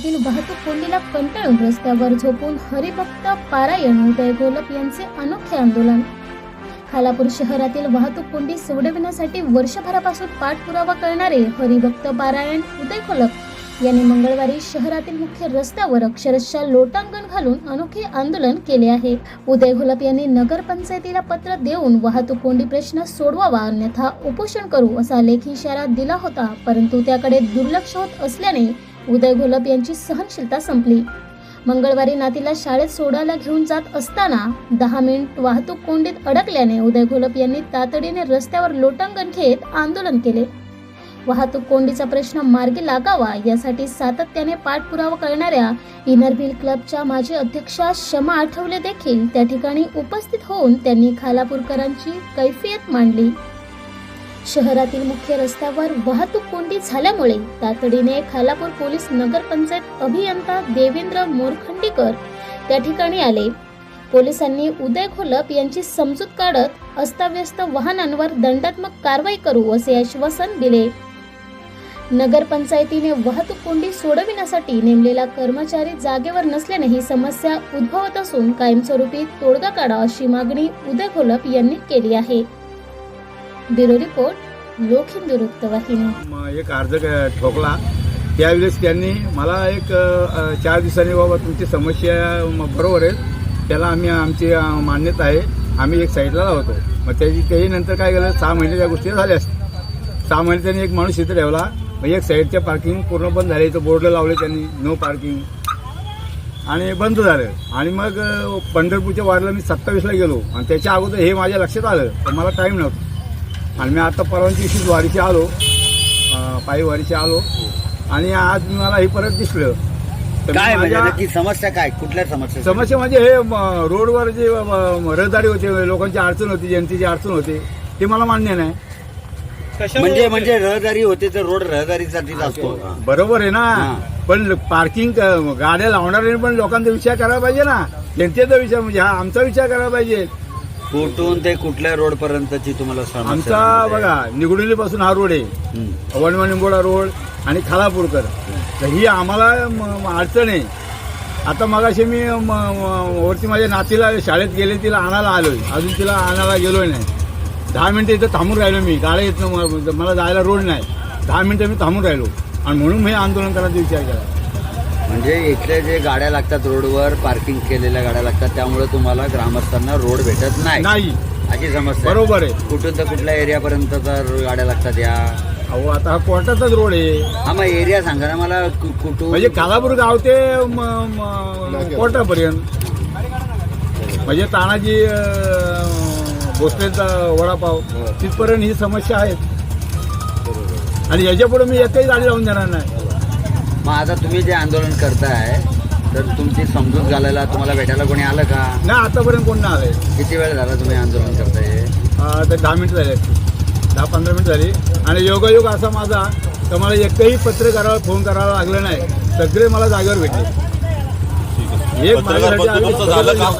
शहरातील वाहतूक कोंडीला कंटाळून रस्त्यावर झोपून हरिभक्त पारायण उदय गोलप यांचे अनोखे आंदोलन. खालापूर शहरातील वाहतूक कोंडी सोडविण्यासाठी वर्षभरापासून पाठपुरावा करणारे हरिभक्त पारायण उदय गोलप यांनी मंगळवारी शहरातील मुख्य रस्त्यावर अक्षरशः लोटांगण घालून अनोखे आंदोलन केले आहे. उदय घोलप यांनी नगरपंचायतीला पत्र देऊन वाहतूक कोंडी प्रश्न सोडवावा अन्यथा उपोषण करू असा लेखी इशारा दिला होता परंतु त्याकडे दुर्लक्ष होत असल्याने उदय घोलप यांची सहनशीलता संपली. मंगळवारी नातीला शाळेत सोडायला घेऊन जात असताना दहा मिनिट वाहतूक कोंडीत अडकल्याने उदय घोलप यांनी तातडीने रस्त्यावर लोटांगण घेत आंदोलन केले. वाहतूक कोंडीचा प्रश्न मार्गी लागावा यासाठी सातत्याने पाठपुरावा करणाऱ्या इनरबिल क्लबच्या माजी अध्यक्षा शमा आठवले देखील त्या ठिकाणी उपस्थित होऊन त्यांनी खालापूरकरांची कैफियत मांडली. शहरातील मुख्य रस्त्यावर वाहतूक कोंडी झाल्यामुळे तातडीने खालापूर पोलीस नगरपंचायत अभियंता देवेंद्र मोरखंडीकर त्या ठिकाणी आले. पोलिसांनी उदय घोलप यांची समजूत काढत अस्ताव्यस्त वाहनांवर दंडात्मक कारवाई करू असे आश्वासन दिले. नगरपंचायतीने वाहतूक कोंडी सोडविण्यासाठी नेमलेला कर्मचारी जागेवर नसल्याने ही समस्या उद्भवत असून कायमस्वरूपी तोडगा काढा अशी मागणी उदय घोलप यांनी केली आहे. ब्युरो रिपोर्ट लोकहिंदू वृत्तवाहिनी एक अर्ज ठोकला. त्यावेळेस त्यांनी मला एक चार दिवसांनी बाबा तुमची समस्या बरोबर आहे. त्याला आम्ही आमची मान्यता आहे. आम्ही एक साईडला लावतो मग त्याची तेही नंतर काय केलं सहा महिने त्या गोष्टी झाल्या सहा महिने त्यांनी एक माणूस इथे ठेवला. मग एक साईडच्या पार्किंग पूर्ण बंद झाले. इथं बोर्डला लावले त्यांनी. नो पार्किंग आणि बंद झालं. आणि मग पंढरपूरच्या वाडीला मी सत्तावीसला गेलो. आणि त्याच्या अगोदर हे माझ्या लक्षात आलं. तर मला टाईम नव्हता. आणि मी आता परवाच्या दिवशीच वारीचे आलो अं, पायी वारीचे आलो. आणि आज मला हे परत दिसलं. तर काय म्हणजे माझ्या- नक्की समस्या काय? कुठल्या समस्या समस्या म्हणजे हे म, रोडवर जे म, रहदारी होते लोकांची अडचण होती जनतेची अडचण होते ते मला मान्य नाही. म्हणजे म्हणजे रहदारी होते तर रोड रहदारीसाठीच असतो बरोबर आहे ना. हा. पण पार्किंग गाड्या लावणाऱ्याने पण लोकांचा विचार करायला पाहिजे ना. जनतेचा विचार म्हणजे हा आमचा विचार करायला पाहिजे. कुठून ते कुठल्या रोड पर्यंतची तुम्हाला समस्या आमचा? बघा निगुडोली पासून हा रोड आहे. हम्म. वनमणिंगोडा रोड आणि खालापूरकर. तर ही आम्हाला म- म- अडचण आहे. आता मगाशी मी म- म- वरती माझ्या नातीला शाळेत गेले तिला आणायला आलोय. अजून तिला आणायला गेलोय नाही. दहा मिनिटं इथं थांबून राहिलो मी. गाड्या येत नव्ह- मला जायला रोड नाही. दहा मिनिटं मी थांबून राहिलो. आणि म्हणून मी आंदोलन करायचा विचार केला. म्हणजे इथले जे गाड्या लागतात रोडवर पार्किंग केलेल्या गाड्या लागतात त्यामुळे तुम्हाला ग्रामस्थांना रोड भेटत नाही. नाही. अशी समस्या आहे. बरोबर आहे. कुठून तर कुठल्या एरियापर्यंत तर गाड्या लागतात या? अहो आता हा कोर्टाचाच रोड आहे. हा मग एरिया सांगा ना मला कु- कुठून? म्हणजे कालापूर गाव ते म- म- कोर्टापर्यंत. म्हणजे तानाजी अं, भोसलेचा वडापाव तिथपर्यंत ही समस्या आहे. आणि याच्यापुढे मी एकही गाडी लावून देणार नाही. मग आता तुम्ही जे आंदोलन करताय तर तुमची समजूत घालायला तुम्हाला भेटायला कोणी आलं का? ना आतापर्यंत कोण नाही आलंय. किती वेळ झाला तुम्ही आंदोलन करताय? अं, तर दहा मिनिटं झाली असतील. दहा पंधरा मिनिटं झाली. आणि योगायोग असा माझा तर मला एकही पत्र करावं फोन करावा लागलं नाही. सगळे मला जागेवर भेटले. एक माझ्यासाठी झालं काम